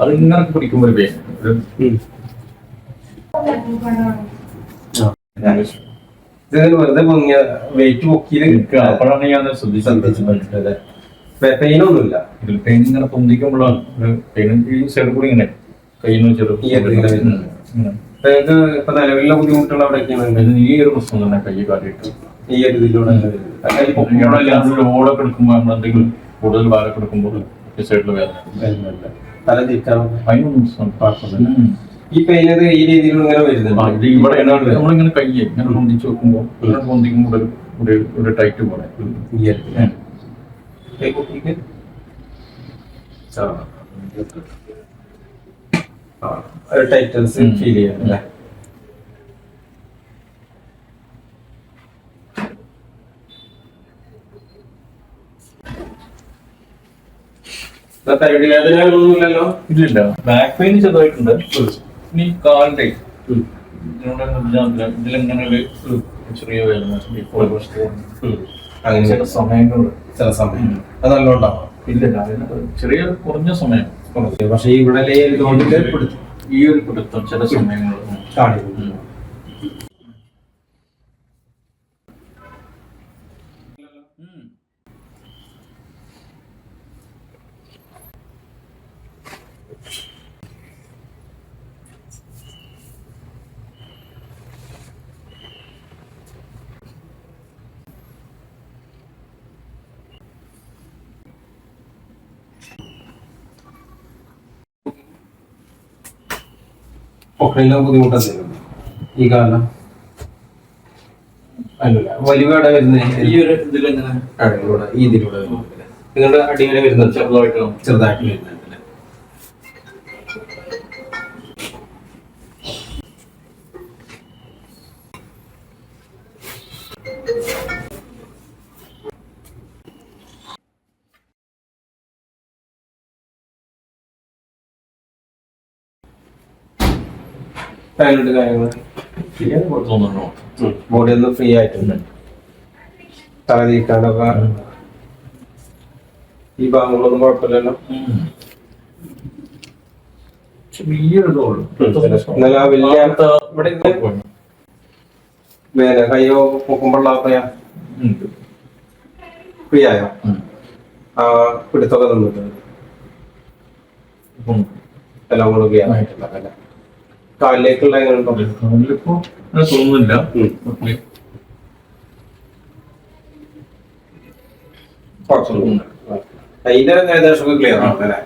അത് ഇങ്ങനെ പിടിക്കുമ്പോൾ ഒരു വെറുതെ പൊങ്ങിയ വെയിറ്റ് പൊക്കിയിൽ അപ്പോഴാണ് ഞാൻ ശ്രദ്ധിച്ചത്. പെയിനൊന്നുമില്ല പെയിൻ ഇങ്ങനെ പൊന്തിക്കുമ്പോഴാണ്. ഒരു പെയിൻ ഈ സൈഡ് കൂടി ഇങ്ങനെ കയ്യിൽ ചെറുപ്പം ഇപ്പൊ നിലവിലുള്ള ബുദ്ധിമുട്ടുകൾ അവിടെയൊക്കെയാണ്? ഈ ഒരു പ്രശ്നം തന്നെ കൈ കാട്ടിട്ട് ഈ ഒരു ഇതിലൂടെ കൈ ലോഡൊക്കെ എടുക്കുമ്പോൾ നമ്മൾ എന്തെങ്കിലും കൂടുതൽ ഭാരമൊക്കെ എടുക്കുമ്പോൾ തല ഉം. ഈ പെയിൻ ഇത് ഈ രീതിയിൽ ഇങ്ങനെ വരുന്നുണ്ട്. ഇവിടെ നമ്മളിങ്ങനെ കയ്യെ ഇങ്ങനെ പൊന്തിച്ച് വെക്കുമ്പോൾ ഇങ്ങനെ പൊന്തിക്കുമ്പോൾ ഒരു ഒരു ടൈറ്റ് പോലെ. കൈ ടൈറ്റൻസ് ഫീൽ ചെയ്യാം അല്ലേ വേദനകളൊന്നുമില്ലല്ലോ? ഇല്ലില്ല. ബാക്ക് പെയിൻ ചെറുതായിട്ടുണ്ട്. ഇനി കാലിന്റെ ഇതിനോട് ഇതിലിങ്ങനെ ഒരു ചെറിയ വേദന അങ്ങനെ. ചില ചില സമയം. അത് നല്ലോണ്ടാവും. ഇല്ലില്ല ചെറിയ കുറഞ്ഞ സമയം. പക്ഷെ ഇവിടെ ഈ ഒരു പിടുത്തം ചില സമയങ്ങളിൽ കാണിക്കുന്നു പൊക്കളിലെ ബുദ്ധിമുട്ടെന്തെങ്കിലും ഈ കാലം. അല്ല വലിവട വരുന്നത് ഈ ഒരു ഇതിലെങ്ങനെ അടിയിലൂടെ ഈ ഇതിലൂടെ? നിങ്ങളുടെ വരുന്നത് ചെറുതായിട്ട് ചെറുതായിട്ട് വരുന്നുണ്ടല്ലേ അതിലോട്ട് കാര്യങ്ങൾ ബോഡി ഒന്ന് ഫ്രീ ആയിട്ടുണ്ട്. തല തീർക്കാനൊക്കെ ഈ ഭാഗങ്ങളൊന്നും കുഴപ്പമില്ലല്ലോ. ആ വലിയ ഇവിടെ കയ്യോ പൊക്കുമ്പോഴുള്ള. ഫ്രീ ആയോ. ആ പിടുത്തൊക്കെ എല്ലാം കൂടെ കാലിലേക്കുള്ള എങ്ങനെ ഉണ്ടോ? കാലിലിപ്പോ അങ്ങനെ തോന്നുന്നില്ല. കുറച്ചൊന്നും അതിന്റെ ഏകദേശം ക്ലിയർ ആണ് അല്ലേ?